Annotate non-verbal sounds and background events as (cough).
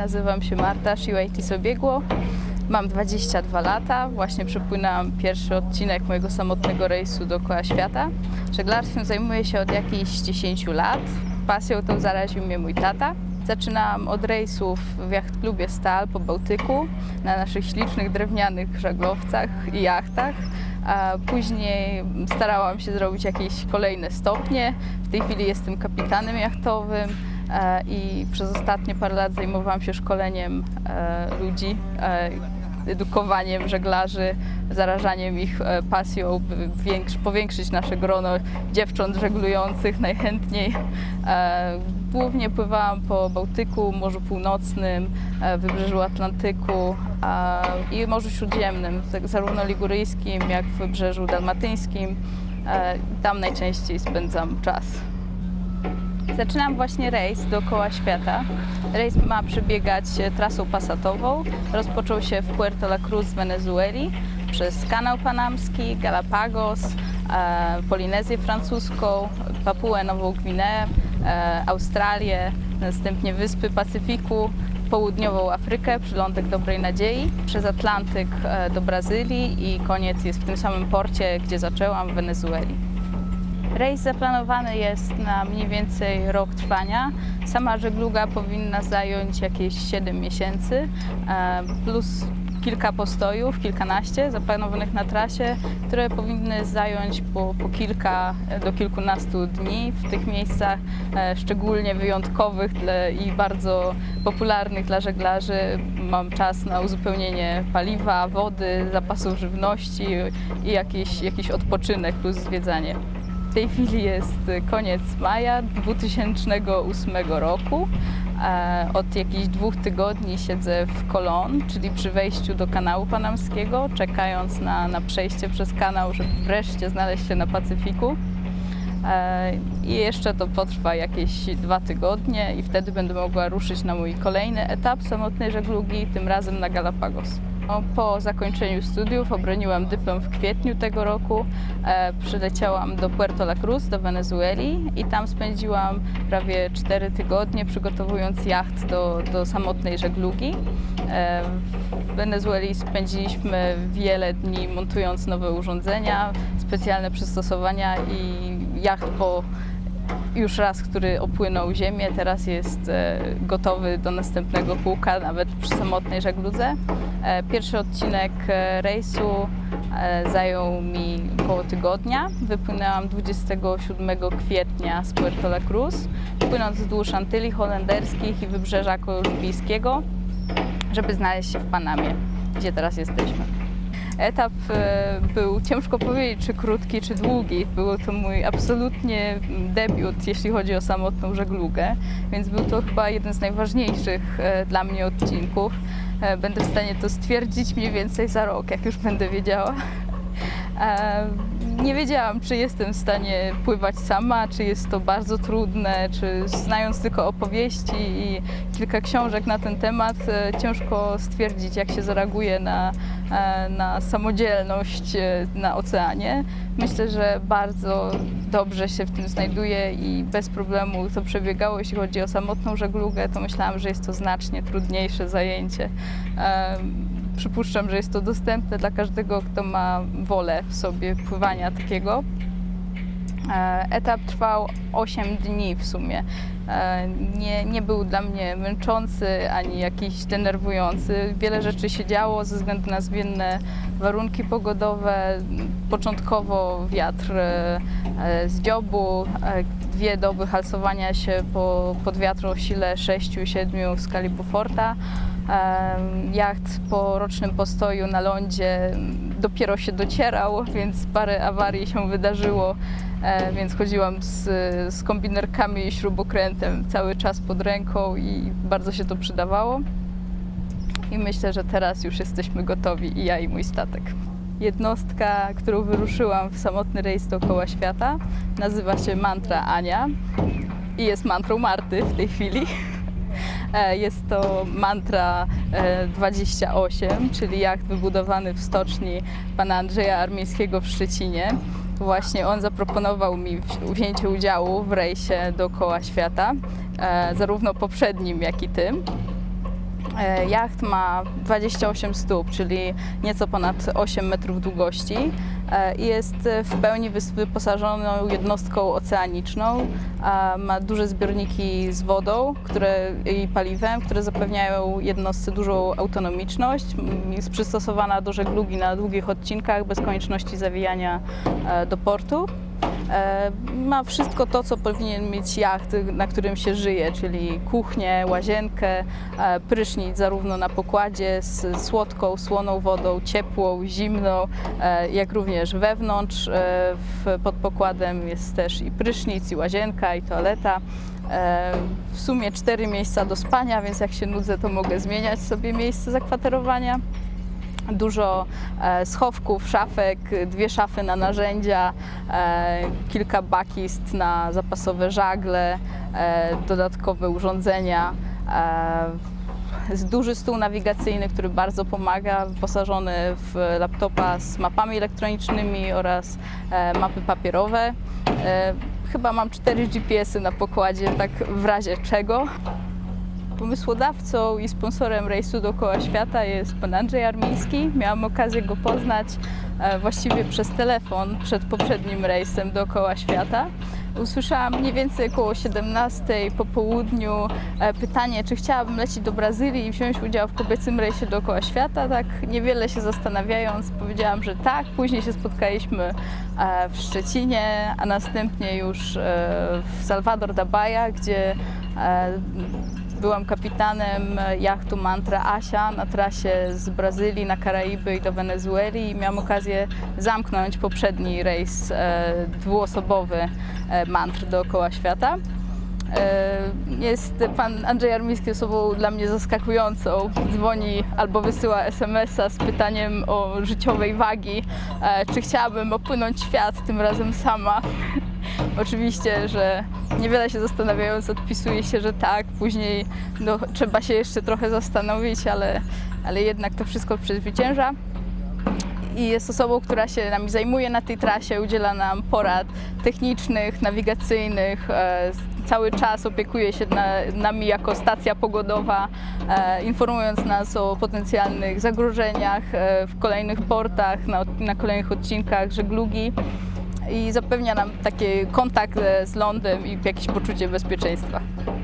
nazywam się Marta Siłajti Sobiegło. Mam 22 lata, właśnie przepłynęłam pierwszy odcinek mojego samotnego rejsu dookoła świata. Żeglarstwem zajmuję się od jakichś 10 lat. Pasją tą zaraził mnie mój tata. Zaczynałam od rejsów w jachtklubie Stal po Bałtyku na naszych ślicznych drewnianych żaglowcach i jachtach. A później starałam się zrobić jakieś kolejne stopnie. W tej chwili jestem kapitanem jachtowym i przez ostatnie parę lat zajmowałam się szkoleniem e, ludzi, e, edukowaniem żeglarzy, zarażaniem ich e, pasją, by większ, powiększyć nasze grono dziewcząt żeglujących najchętniej. E, Głównie pływałam po Bałtyku, Morzu Północnym, e, Wybrzeżu Atlantyku i Morzu Śródziemnym, tak zarówno liguryjskim, jak w Wybrzeżu Dalmatyńskim. E, Tam najczęściej spędzam czas. Zaczynam właśnie rejs dookoła świata. Rejs ma przebiegać e, trasą pasatową. Rozpoczął się w Puerto La Cruz w Wenezueli przez Kanał Panamski, Galapagos, e, Polinezję Francuską, Papuę Nową Gwineę, e, Australię, następnie Wyspy Pacyfiku, południową Afrykę, przylądek Dobrej Nadziei, przez Atlantyk do Brazylii i koniec jest w tym samym porcie, gdzie zaczęłam, w Wenezueli. Rejs zaplanowany jest na mniej więcej rok trwania. Sama żegluga powinna zająć jakieś 7 miesięcy, e, plus kilka postojów, kilkanaście zaplanowanych na trasie, które powinny zająć po, po kilka do kilkunastu dni w tych miejscach e, szczególnie wyjątkowych i bardzo popularnych dla żeglarzy. Mam czas na uzupełnienie paliwa, wody, zapasów żywności i jakiś, jakiś odpoczynek plus zwiedzanie. W tej chwili jest koniec maja 2008 roku. E, Od jakichś dwóch tygodni siedzę w Colon, czyli przy wejściu do kanału panamskiego, czekając na, na przejście przez kanał, żeby wreszcie znaleźć się na Pacyfiku. E, I jeszcze to potrwa jakieś dwa tygodnie i wtedy będę mogła ruszyć na mój kolejny etap samotnej żeglugi, tym razem na Galapagos. Po zakończeniu studiów obroniłam dyplom w kwietniu tego roku. E, przyleciałam do Puerto La Cruz, do Wenezueli i tam spędziłam prawie 4 tygodnie przygotowując jacht do, do samotnej żeglugi. E, w Wenezueli spędziliśmy wiele dni montując nowe urządzenia, specjalne przystosowania i jacht po już raz, który opłynął ziemię, teraz jest e, gotowy do następnego kółka, nawet przy samotnej żegludze. E, Pierwszy odcinek e, rejsu zajął mi około tygodnia. Wypłynęłam 27 kwietnia z Puerto La Cruz, płynąc wzdłuż Antyli holenderskich i wybrzeża kolumbijskiego, żeby znaleźć się w Panamie, gdzie teraz jesteśmy. Etap e, był ciężko powiedzieć, czy krótki, czy długi. Był to mój absolutnie debiut, jeśli chodzi o samotną żeglugę, więc był to chyba jeden z najważniejszych e, dla mnie odcinków. E, Będę w stanie to stwierdzić mniej więcej za rok, jak już będę wiedziała. Nie wiedziałam, czy jestem w stanie pływać sama, czy jest to bardzo trudne, czy znając tylko opowieści i kilka książek na ten temat, e, ciężko stwierdzić, jak się zareaguje na, e, na samodzielność e, na oceanie. Myślę, że bardzo dobrze się w tym znajduję i bez problemu to przebiegało. Jeśli chodzi o samotną żeglugę, to myślałam, że jest to znacznie trudniejsze zajęcie. Przypuszczam, że jest to dostępne dla każdego, kto ma wolę w sobie pływania takiego. E, Etap trwał 8 dni w sumie. E, Nie, nie był dla mnie męczący ani jakiś denerwujący. Wiele rzeczy się działo ze względu na zmienne warunki pogodowe. Początkowo wiatr e, z dziobu, e, dwie doby halsowania się po, pod wiatr o sile 6-7 w skali Beauforta. Jacht po rocznym postoju na lądzie dopiero się docierał, więc parę awarii się wydarzyło, więc chodziłam z, z kombinerkami i śrubokrętem cały czas pod ręką i bardzo się to przydawało. I myślę, że teraz już jesteśmy gotowi i ja i mój statek. Jednostka, którą wyruszyłam w samotny rejs dookoła świata, nazywa się Mantra Ania i jest mantrą Marty w tej chwili. (laughs) E, Jest to mantra e, 28, czyli jacht wybudowany w stoczni pana Andrzeja Armińskiego w Szczecinie. Właśnie on zaproponował mi wzi- wzięcie udziału w rejsie dookoła świata, e, zarówno poprzednim, jak i tym. E, Jacht ma 28 stóp, czyli nieco ponad 8 metrów długości e, i jest w pełni wyposażoną jednostką oceaniczną. Ma duże zbiorniki z wodą które, i paliwem, które zapewniają jednostce dużą autonomiczność. Jest przystosowana do żeglugi na długich odcinkach bez konieczności zawijania e, do portu. E, Ma wszystko to, co powinien mieć jacht, na którym się żyje, czyli kuchnię, łazienkę, e, prysznic zarówno na pokładzie z słodką, słoną wodą, ciepłą, zimną, e, jak również wewnątrz. Pod pokładem jest też i prysznic, i łazienka, i toaleta. W sumie cztery miejsca do spania, więc jak się nudzę, to mogę zmieniać sobie miejsce zakwaterowania dużo e, schowków, szafek, dwie szafy na narzędzia, e, kilka bakist na zapasowe żagle, e, dodatkowe urządzenia. Duży stół nawigacyjny, który bardzo pomaga, wyposażony w laptopa z mapami elektronicznymi oraz mapy papierowe. Chyba mam cztery GPS-y na pokładzie, tak w razie czego. Pomysłodawcą i sponsorem rejsu dookoła świata jest pan Andrzej Armiński. Miałam okazję go poznać e, właściwie przez telefon przed poprzednim rejsem dookoła świata. Usłyszałam mniej więcej około 17 po południu e, pytanie, czy chciałabym lecieć do Brazylii i wziąć udział w kobiecym rejsie dookoła świata. Tak niewiele się zastanawiając powiedziałam, że tak. Później się spotkaliśmy e, w Szczecinie, a następnie już w Salvador da Bahia, gdzie Byłam kapitanem jachtu Mantra Asia na trasie z Brazylii na Karaiby i do Wenezueli i miałam okazję zamknąć poprzedni rejs e, dwuosobowy e, Mantr dookoła świata. E, Jest pan Andrzej Armiński osobą dla mnie zaskakującą. Dzwoni albo wysyła SMS-a z pytaniem o życiowej wagi, czy chciałabym opłynąć świat, tym razem sama. Oczywiście, że niewiele się zastanawiając odpisuje się, że tak. Później no, trzeba się jeszcze trochę zastanowić, ale, ale jednak to wszystko przezwycięża i jest osobą, która się nami zajmuje na tej trasie, udziela nam porad technicznych, nawigacyjnych, e, cały czas opiekuje się na, nami jako stacja pogodowa, e, informując nas o potencjalnych zagrożeniach e, w kolejnych portach, na, na kolejnych odcinkach żeglugi i zapewnia nam taki kontakt e, z lądem i jakieś poczucie bezpieczeństwa.